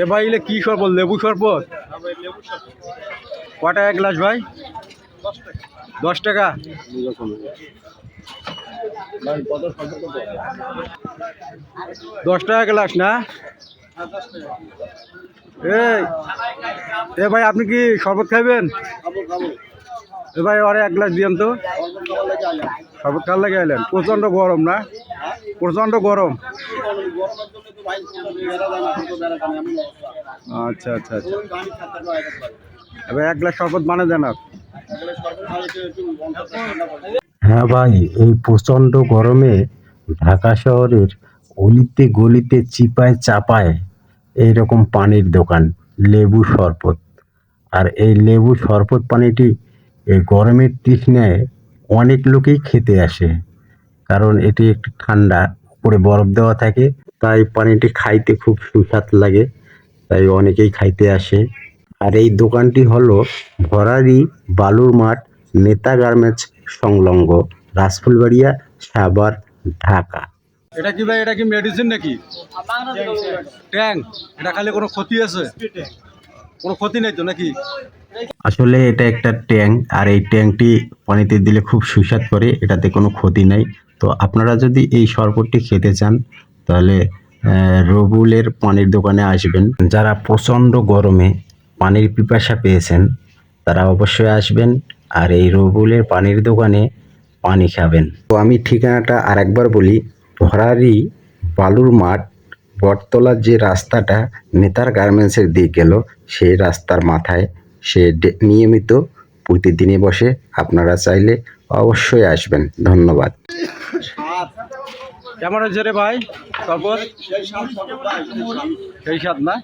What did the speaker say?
এ ভাই এলে কি শরবত? লেবু শরবত? কটা এক গ্লাস ভাই? দশ টাকা। দশ টাকা গ্লাস না? এ ভাই, আপনি কি শরবত খাইবেন? এ ভাই, আরে এক গ্লাস দিয়েন তো। শরবত খাওয়ার লাগে এলেন প্রচণ্ড গরম না? প্রচণ্ড গরম। আচ্ছা আচ্ছা আচ্ছা। এক গ্লাস শরবত বানিয়ে দেন হ্যাঁ ভাই, এই প্রচণ্ড গরমে ঢাকা শহরের অলিতে গলিতে চিপায় চাপায় এইরকম পানির দোকান, লেবু শরবত। আর এই লেবু শরবত পানিটি এই গরমের তৃষ্ণায় অনেক লোকেই খেতে আসে। কারণ এটি একটি ঠান্ডা উপরে বরফ দেওয়া থাকে তাই পানিটি খাইতে খুব সুস্বাদ লাগে তাই অনেকেই খাইতে আসে। আর এই দোকানটি হলো ভরারি বালুর মাঠ নেতা গার্মেন্টস সংলগ্ন রাসফুলবাড়িয়া সাবার ঢাকা। এটা কি ভাই এটা কি মেডিসিন নাকি? ট্যাং এটা খালি কোনো ক্ষতি আছে? কোনো ক্ষতি নেই তো নাকি? আসলে এটা একটা ট্যাঙ্ক, আর এই ট্যাঙ্কটি পানিতে দিলে খুব সুস্বাদ করে, এটাতে কোনো ক্ষতি নাই। তো আপনারা যদি এই শরবতটি খেতে চান, তাহলে রবুলের পানির দোকানে আসবেন। যারা প্রচণ্ড গরমে পানির পিপাসা পেয়েছেন, তারা অবশ্যই আসবেন আর এই রবুলের পানির দোকানে পানি খাবেন। তো আমি ঠিকানাটা আরেকবার বলি, ভরারি বালুর মাঠ, বটতলার যে রাস্তাটা, নেতার গার্মেন্টসের দিক গেল, সেই রাস্তার মাথায়। সে নিয়মিত প্রতিদিনে বসে। আপনারা চাইলে অবশ্যই আসবেন। ধন্যবাদ। কেমন হয়েছে রে ভাই? তারপর সেই সাত না?